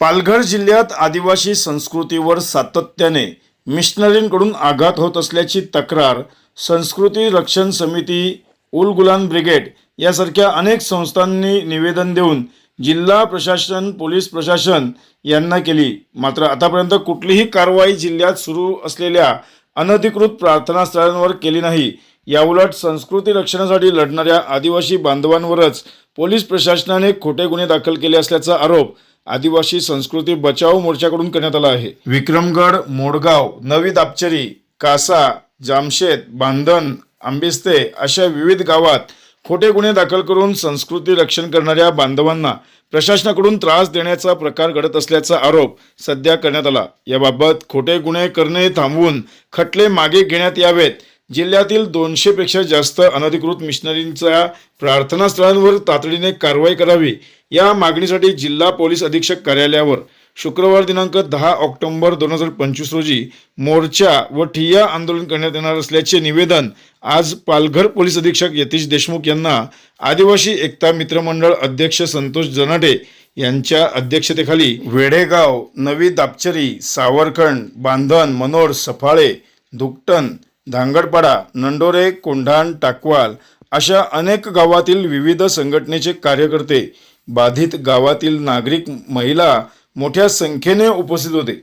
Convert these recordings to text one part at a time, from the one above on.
पालघर जिल्ह्यात आदिवासी संस्कृतीवर सातत्याने मिशनरींकडून आघात होत असल्याची तक्रार संस्कृती रक्षण समिती उलगुलान ब्रिगेड यासारख्या अनेक संस्थांनी निवेदन देऊन जिल्हा प्रशासन पोलीस प्रशासन यांना केली. मात्र आतापर्यंत कुठलीही कारवाई जिल्ह्यात सुरू असलेल्या अनधिकृत प्रार्थनास्थळांवर केली नाही. याउलट संस्कृती रक्षणासाठी लढणाऱ्या आदिवासी बांधवांवरच पोलीस प्रशासनाने खोटे गुन्हे दाखल केले असल्याचा आरोप आदिवासी संस्कृती बचाव मोर्चाकडून करण्यात आला आहे. विक्रमगड मोडगाव नवी दापचरी कासा जामशेत बांधण आंबिस्ते अशा विविध गावात खोटे गुन्हे दाखल करून संस्कृती रक्षण करणाऱ्या बांधवांना प्रशासनाकडून त्रास देण्याचा प्रकार घडत असल्याचा आरोप सध्या करण्यात आला. याबाबत खोटे गुन्हे करणे थांबवून खटले मागे घेण्यात यावेत जिल्ह्यातील दोनशेपेक्षा जास्त अनधिकृत मिशनरींच्या प्रार्थनास्थळांवर तातडीने कारवाई करावी. या मागणीसाठी जिल्हा पोलीस अधीक्षक कार्यालयावर शुक्रवार दिनांक दहा ऑक्टोबर दोन हजार पंचवीस रोजी मोर्चा व ठिय्या आंदोलन करण्यात येणार असल्याचे निवेदन आज पालघर पोलीस अधीक्षक यतीश देशमुख यांना आदिवासी एकता मित्रमंडळ अध्यक्ष संतोष जनाडे यांच्या अध्यक्षतेखाली वेडेगाव नवी दापचरी सावरखंड बांधण मनोर सफाळे दुकटन धांगडपाडा नंडोरे कोंढाण टाकवाल अशा अनेक गावातील विविध संघटनेचे कार्यकर्ते बाधित गावातील नागरिक महिला मोठ्या संख्येने उपस्थित होते.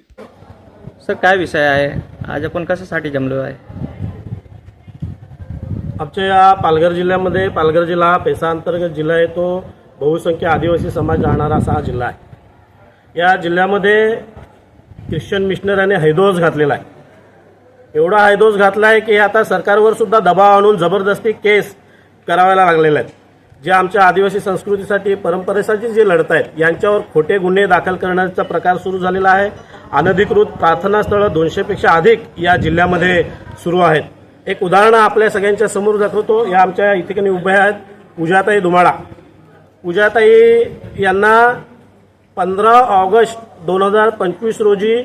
सर काय विषय आहे? आज आपण कशासाठी जमलो आहे? आमच्या या पालघर जिल्ह्यामध्ये पालघर जिल्हा हा पेसा अंतर्गत जिल्हा आहे तो बहुसंख्य आदिवासी समाज राहणारा असा हा जिल्हा आहे. या जिल्ह्यामध्ये ख्रिश्चन मिशनराने हैदोस घातलेला आहे. एवढा हैदोस घातला आहे की आता सरकारवर सुद्धा दबाव आणून जबरदस्ती केस करावायला लागलेले आहेत. जे आमच्या आदिवासी संस्कृतीसाठी परंपरेसाठी जे लढत आहेत यांच्यावर खोटे गुन्हे दाखल करण्याचा प्रकार सुरू झालेला आहे. अनधिकृत प्रार्थनास्थळं दोनशेपेक्षा अधिक या जिल्ह्यामध्ये सुरू आहेत. एक उदाहरण आपल्या सगळ्यांच्या समोर दाखवतो. या आमच्या इथे ठिकाणी उभ्या आहेत पूजाताई धुमाळा पूजाताई यांना पंधरा ऑगस्ट दोन हजार पंचवीस रोजी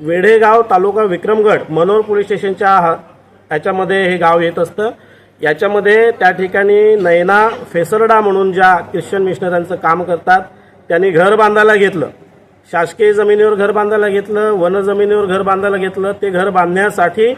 वेढेगाव तालुका विक्रमगड मनोर पोलीस स्टेशनच्या याच्यामध्ये हे गाव येत असतं. याच्यामध्ये त्या ठिकाणी नैना फेसरडा म्हणून ज्या ख्रिश्चन मिशनरांचं काम करतात त्यांनी घर बांधायला घेतलं. शासकीय जमिनीवर घर बांधायला घेतलं वन जमिनीवर घर बांधायला घेतलं. ते घर बांधण्यासाठी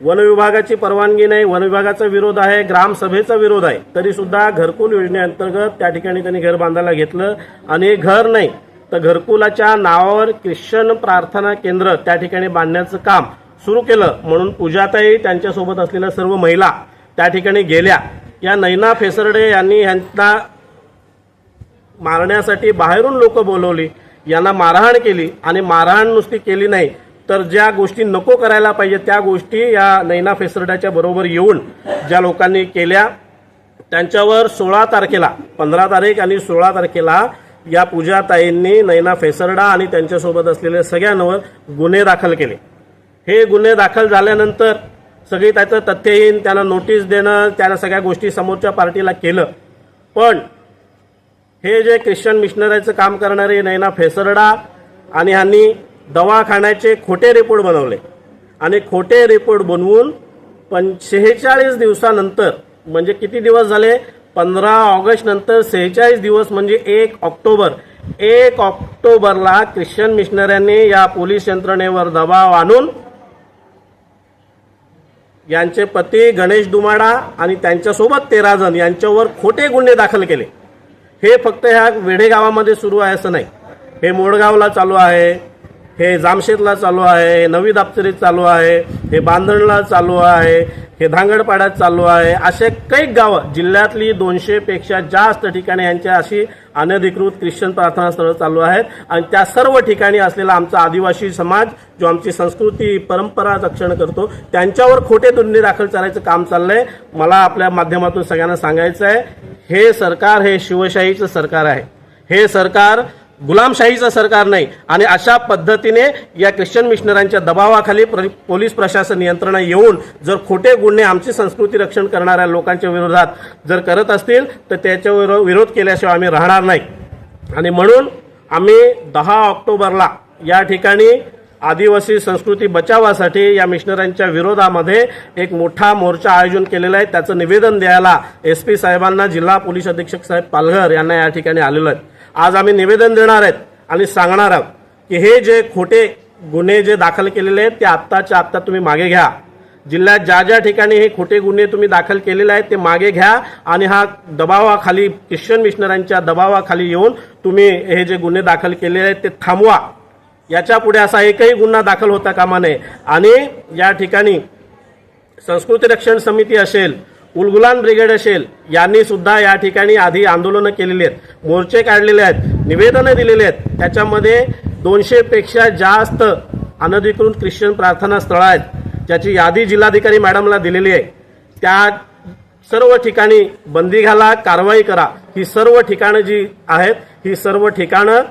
वन विभागाची परवानगी नाही वन विभागाचा विरोध आहे ग्रामसभेचा विरोध आहे. तरीसुद्धा घरकुल योजनेअंतर्गत त्या ठिकाणी त्यांनी घर बांधायला घेतलं आणि घर नाही. तर घरकुलाच्या नावावर ख्रिश्चन प्रार्थना केंद्र त्या ठिकाणी बांधण्याचं काम सुरू केलं. म्हणून पूजाताई त्यांच्यासोबत असलेल्या सर्व महिला त्या ठिकाणी गेल्या. या नैना फेसरडे यांनी यांना मारण्यासाठी बाहेरून लोक बोलवली. यांना मारहाण केली आणि मारहाण नुसती केली नाही. तर ज्या गोष्टी नको करायला पाहिजे त्या गोष्टी या नैना फेसरड्याच्या बरोबर येऊन ज्या लोकांनी केल्या त्यांच्यावर सोळा तारखेला पंधरा तारीख आणि सोळा तारखेला या पूजाताईंनी नैना फेसरडा आणि त्यांच्यासोबत असलेल्या सगळ्यांवर गुन्हे दाखल केले. हे गुन्हे दाखल झाल्यानंतर सगळी त्याचं तथ्यहीन त्यांना नोटीस देणं त्यांना सगळ्या गोष्टी समोरच्या पार्टीला केलं. पण हे जे ख्रिश्चन मिशनरीचं काम करणारे नैना फेसरडा आणि ह्यांनी दवाखान्याचे खोटे रिपोर्ट बनवले. आणि खोटे रिपोर्ट बनवून पण शेहेचाळीस दिवसानंतर म्हणजे किती दिवस झाले? पंधरा ऑगस्ट नंतर सेहेचाळीस दिवस म्हणजे एक ऑक्टोबर. एक ऑक्टोबरला ख्रिश्चन मिशनऱ्यांनी या पोलीस यंत्रणेवर दबाव आणून यांचे पती गणेश दुमाडा आणि त्यांच्यासोबत तेरा जण यांच्यावर खोटे गुन्हे दाखल केले. हे फक्त ह्या वेढे गावामध्ये सुरू आहे असं नाही. हे मोडगावला चालू आहे. हे जामशेदला चालू आहे हे नवी दाप्तरीत चालू आहे हे बांधणला चालू आहे हे धांगडपाड्यात चालू आहे असे कैक गावं जिल्ह्यातली दोनशेपेक्षा जास्त ठिकाणी यांच्या अशी अनधिकृत ख्रिश्चन प्रार्थनास्थळं चालू आहेत. आणि त्या सर्व ठिकाणी असलेला आमचा आदिवासी समाज जो आमची संस्कृती परंपरा रक्षण करतो त्यांच्यावर खोटे गुन्हे दाखल करायचं काम चाललंय. मला आपल्या माध्यमातून सगळ्यांना सांगायचं आहे हे सरकार हे शिवशाहीचं सरकार आहे. हे सरकार गुलामशाहीचं सरकार नाही. आणि अशा पद्धतीने या ख्रिश्चन मिशनरांच्या दबावाखाली प्र- पोलीस प्रशासन यंत्रणा येऊन जर खोटे गुन्हे आमची संस्कृती रक्षण करणाऱ्या लोकांच्या विरोधात जर करत असतील तर त्याच्यावर विरोध केल्याशिवाय आम्ही राहणार नाही. आणि म्हणून आम्ही दहा ऑक्टोबरला या ठिकाणी आदिवासी संस्कृती बचावासाठी या मिशनरांच्या विरोधामध्ये एक मोठा मोर्चा आयोजन केलेला आहे. त्याचं निवेदन द्यायला एस पी साहेबांना जिल्हा पोलीस अधीक्षक साहेब पालघर यांना या ठिकाणी आलेलं आहे. आज आम्ही निवेदन देणार आहेत आणि सांगणार आहोत की हे जे खोटे गुन्हे जे दाखल केलेले आहेत ते आत्ताच्या आत्ता तुम्ही मागे घ्या. जिल्ह्यात ज्या ज्या ठिकाणी हे खोटे गुन्हे तुम्ही दाखल केलेले आहेत ते मागे घ्या आणि हा दबावाखाली ख्रिश्चन मिशनरांच्या दबावाखाली येऊन तुम्ही हे जे गुन्हे दाखल केलेले आहेत ते थांबवा. याच्यापुढे असा एकही गुन्हा दाखल होता कामा नये. आणि या ठिकाणी संस्कृती रक्षण समिती असेल उलगुलान ब्रिगेड असेल यांनी सुद्धा या ठिकाणी आधी आंदोलनं केलेली आहेत. मोर्चे काढलेले आहेत निवेदनं दिलेली आहेत. त्याच्यामध्ये दोनशेपेक्षा जास्त अनधिकृत ख्रिश्चन प्रार्थना स्थळं आहेत ज्याची यादी जिल्हाधिकारी मॅडमला दिलेली आहे. त्या सर्व ठिकाणी बंदी घाला कारवाई करा. ही सर्व ठिकाणं जी आहेत ही सर्व ठिकाणं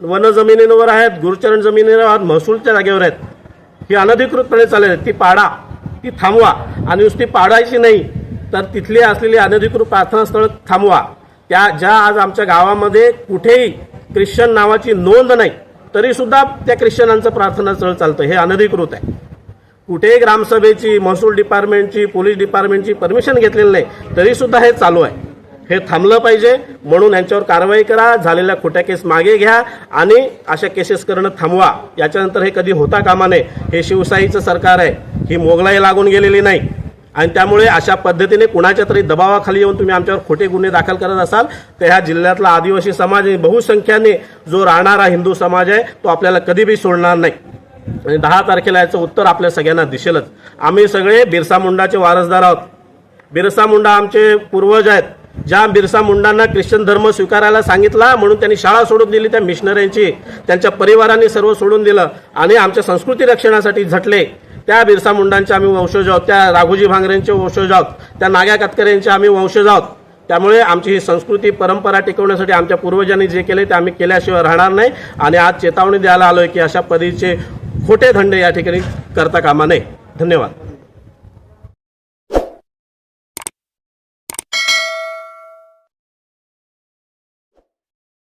वन जमिनींवर आहेत गुरुचरण जमिनीवर आहेत महसूलच्या जागेवर आहेत. ही अनधिकृतपणे चालेल आहेत. ती पाडा. ती थांबवा. आणि नुसती पाडायची नाही तर तिथली असलेली अनधिकृत प्रार्थनास्थळं थांबवा. त्या ज्या आज आमच्या गावामध्ये कुठेही ख्रिश्चन नावाची नोंद नाही तरी सुद्धा त्या ख्रिश्चनांचं प्रार्थनास्थळ चालतं. हे अनधिकृत आहे. कुठेही ग्रामसभेची महसूल डिपार्टमेंटची पोलीस डिपार्टमेंटची परमिशन घेतलेली नाही तरीसुद्धा हे चालू आहे. हे थांबलं पाहिजे. म्हणून यांच्यावर कारवाई करा. झालेल्या खोट्या केस मागे घ्या आणि अशा केसेस करणं थांबवा. याच्यानंतर हे कधी होता कामा नये. हे शिवशाहीचं सरकार आहे. ही मोगलाई लागून गेलेली नाही. आणि त्यामुळे अशा पद्धतीने कुणाच्या तरी दबावाखाली येऊन तुम्ही आमच्यावर खोटे गुन्हे दाखल करत असाल तर ह्या जिल्ह्यातला आदिवासी समाज बहुसंख्याने जो राहणारा हिंदू समाज आहे तो आपल्याला कधी बी सोडणार नाही. आणि दहा तारखेला याचं उत्तर आपल्या सगळ्यांना दिसेलच. आम्ही सगळे बिरसा मुंडाचे वारसदार आहोत. बिरसा मुंडा आमचे पूर्वज आहेत. ज्या बिरसा मुंडांना ख्रिश्चन धर्म स्वीकारायला सांगितला म्हणून त्यांनी शाळा सोडून दिली त्या मिशनऱ्यांची त्यांच्या परिवारांनी सर्व सोडून दिलं आणि आमच्या संस्कृती रक्षणासाठी झटले. त्या बिरसा मुंडांचे आम्ही वंशज आहोत त्या राघोजी भांगरेंचे वंशज आहोत त्या नाग्या कातकऱ्यांचे आम्ही वंशज आहोत. त्यामुळे आमची ही संस्कृती परंपरा टिकवण्यासाठी आमच्या पूर्वजांनी जे केले ते आम्ही केल्याशिवाय राहणार नाही. आणि आज चेतावणी द्यायला आलोय की अशा पद्धतीचे खोटे धंदे या ठिकाणी करता कामा नये. धन्यवाद.